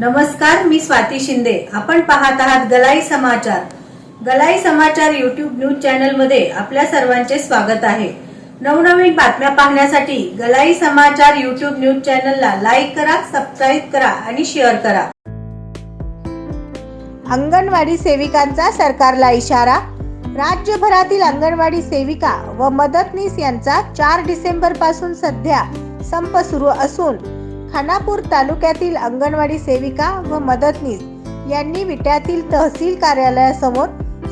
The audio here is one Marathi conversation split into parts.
नमस्कार मी स्वाती शिंदे. आपण पाहत आहात गलाई समाचार. गलाई समाचार युट्यूब न्यूज चॅनलमध्ये आपल्या सर्वांचे स्वागत आहे. नवनवीन बातम्या पाहण्यासाठी गलाई समाचार युट्यूब न्यूज चॅनलला लाईक करा सबस्क्राईब करा आणि शेअर करा. अंगणवाडी सेविकांचा सरकारला इशारा. राज्यभरातील अंगणवाडी सेविका व मदतनीस यांचा चार डिसेंबरपासून सध्या संप सुरू असून खानापूर तालुक्यातील अंगणवाडी सेविका व मदतनीस यांनी विट्यातील तहसील कार्यालयासमोर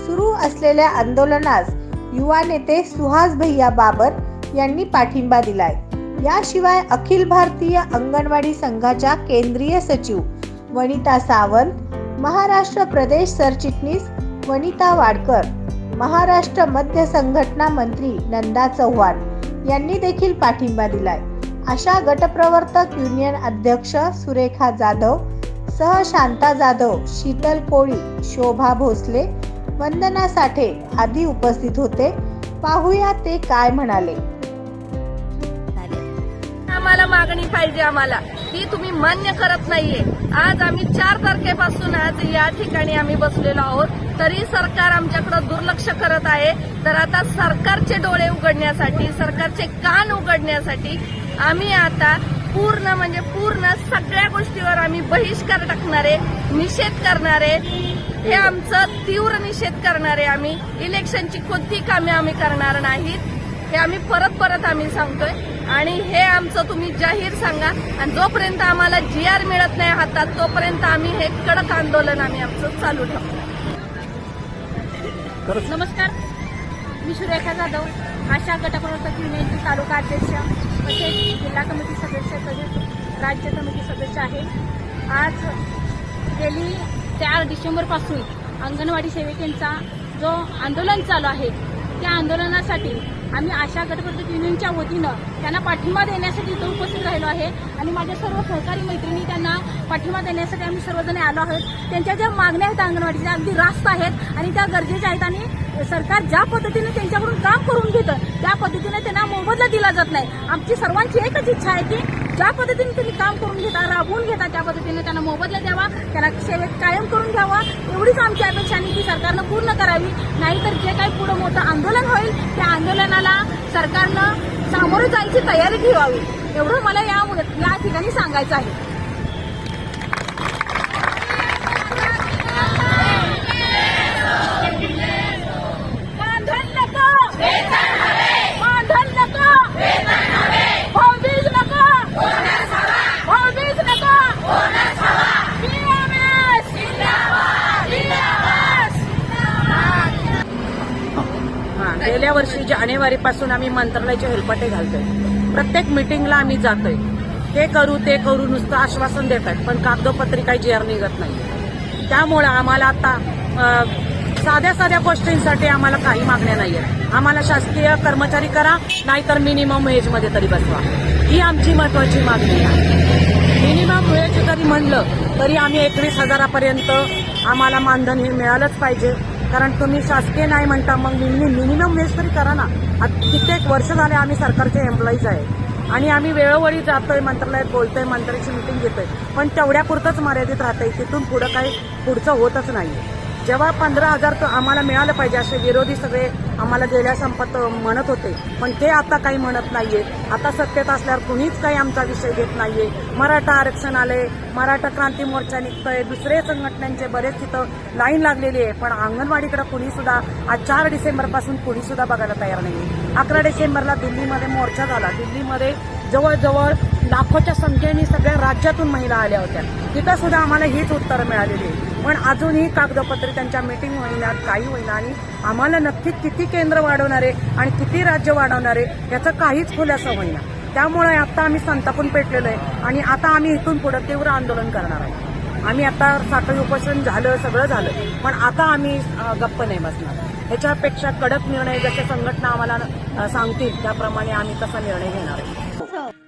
सुरू असलेल्या आंदोलनास युवा नेते सुहास भैया बाबर यांनी पाठिंबा दिलाय. याशिवाय अखिल भारतीय अंगणवाडी संघाच्या केंद्रीय सचिव वनिता सावंत महाराष्ट्र प्रदेश सरचिटणीस वनिता वाडकर महाराष्ट्र मध्य संघटना मंत्री नंदा चव्हाण यांनी देखील पाठिंबा दिलाय. अशा गटप्रवर्तक युनियन अध्यक्ष सुरेखा जाधव सह शांता जाधव शीतल कोळी शोभा भोसले वंदना साठे आदी उपस्थित होते. पाहूया ते काय म्हणाले. आम्हाला मागणी पाहिजे आम्हाला. ती तुम्ही मान्य करत नाहीये. आज आम्ही चार तारखेपासून आज या ठिकाणी आम्ही बसलेलो आहोत. तरी सरकार आमच्याकडे दुर्लक्ष करत आहे. तर आता सरकारचे डोळे उघडण्यासाठी सरकारचे कान उघडण्यासाठी आम्ही आता पूर्ण म्हणजे पूर्ण सगळ्या गोष्टीवर आम्ही बहिष्कार टाकणारे निषेध करणारे हे आमचं तीव्र निषेध करणारे आम्ही. इलेक्शनची कोणती कामे आम्ही करणार नाहीत हे आम्ही परत परत आम्ही सांगतोय. आणि हे आमचं तुम्ही जाहीर सांगा. आणि जोपर्यंत आम्हाला जी आर मिळत नाही हातात तोपर्यंत आम्ही हे कडक आंदोलन आम्ही आमचं चालू ठेवू नमस्कार. मी सुरेखा जाधव आशा गटप्रवर्तक युनियनची तालुका अध्यक्ष. तसेच जिल्हा कमिटी सदस्य तसेच राज्य कमिटी सदस्य आहे. आज गेली चार डिसेंबरपासून अंगणवाडी सेविकांचा जो आंदोलन चालू आहे त्या आंदोलनासाठी आम्ही आशा गटप्रवर्तक युनियनच्या वतीनं त्यांना पाठिंबा देण्यासाठी इथं उपस्थित राहिलो आहे. आणि माझ्या सर्व सहकारी मैत्रिणी त्यांना पाठिंबा देण्यासाठी आम्ही सर्वजण आलो आहोत. त्यांच्या ज्या मागण्या आहेत अंगणवाडीच्या अगदी रास्त आहेत आणि त्या गरजेच्या आहेत. आणि सरकार ज्या पद्धतीने त्यांच्याकडून काम करून घेतं त्या पद्धतीने त्यांना मोबदला दिला जात नाही. आमची सर्वांची एकच इच्छा आहे की ज्या पद्धतीने त्यांनी काम करून घेता राबवून घेता त्या पद्धतीने त्यांना मोबदला द्यावा त्याला सेवेत कायम करून घ्यावा. एवढीच आमची अपेक्षा आणि ती सरकारनं पूर्ण करावी. नाहीतर जे काही पुढं मोठं आंदोलन होईल त्या आंदोलनाला सरकारनं सामोरं जायची तयारी ठेवावी. एवढं मला या या ठिकाणी सांगायचं आहे. वर्षी जानेवारीपासून आम्ही मंत्रालयाचे हेलपाटे घालतोय. प्रत्येक मिटिंगला आम्ही जातोय. ते करू ते करू नुसतं आश्वासन देत आहेत पण कागदोपत्री काही जेअर निघत नाही. त्यामुळे आम्हाला आता साध्या साध्या गोष्टींसाठी आम्हाला काही मागण्या नाहीये आम्हाला शासकीय कर्मचारी करा नाहीतर मिनिमम वेजमध्ये तरी बसवा. ही आमची महत्वाची मागणी आहे. मिनिमम वेज जरी म्हणलं तरी आम्ही एकवीस हजारापर्यंत आम्हाला मानधन हे मिळालंच पाहिजे. कारण तुम्ही शासकीय नाही म्हणता मग मिनिमम वेज तरी करा ना. कित्येक वर्ष झाले आम्ही सरकारचे एम्प्लॉईज आहे. आणि आम्ही वेळोवेळी जातोय मंत्रालयात बोलतोय मंत्र्याची मिटिंग घेतोय. पण तेवढ्यापुरतंच मर्यादित राहतंय. तिथून पुढं काही पुढचं होतच नाही. जेव्हा पंधरा हजार तर आम्हाला मिळालं पाहिजे असे विरोधी सगळे आम्हाला गेल्या संपत म्हणत होते. पण ते आता काही म्हणत नाहीये. आता सत्तेत असल्यावर कुणीच काही आमचा विषय घेत नाहीये. मराठा आरक्षण आले मराठा क्रांती मोर्चा निघतोय दुसरे संघटनांचे बरेच तिथं लाईन लागलेली आहे. पण अंगणवाडीकडे कुणी सुद्धा आज चार डिसेंबरपासून कुणी सुद्धा बघायला तयार नाही अकरा डिसेंबरला दिल्लीमध्ये मोर्चा झाला. दिल्लीमध्ये जवळजवळ लाखोच्या संख्येने सगळ्या राज्यातून महिला आल्या होत्या. तिथं सुद्धा आम्हाला हीच उत्तरं मिळालेली आहे पण अजूनही कागदपत्रे त्यांच्या मीटिंग होईना काही होईना. आणि आम्हाला नक्की किती केंद्र वाढवणारे आणि किती राज्य वाढवणारे याचं काहीच खुलासा होईना. त्यामुळे आता आम्ही संतापून पेटलेलो आहे आणि आता आम्ही इथून पुढे तीव्र आंदोलन करणार आहे आम्ही आता साखळी उपोषण झालं सगळं झालं पण आता आम्ही गप्प नाही बसणार. ह्याच्यापेक्षा कडक निर्णय जसे संघटना आम्हाला सांगतील त्याप्रमाणे आम्ही तसा निर्णय घेणार आहे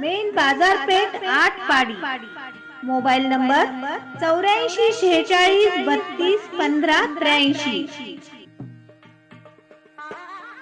main बाजारपेठ आठ पाडी. मोबाईल नंबर चौऱ्याऐंशी शेहेचाळीस बत्तीस पंधरा त्र्याऐंशी.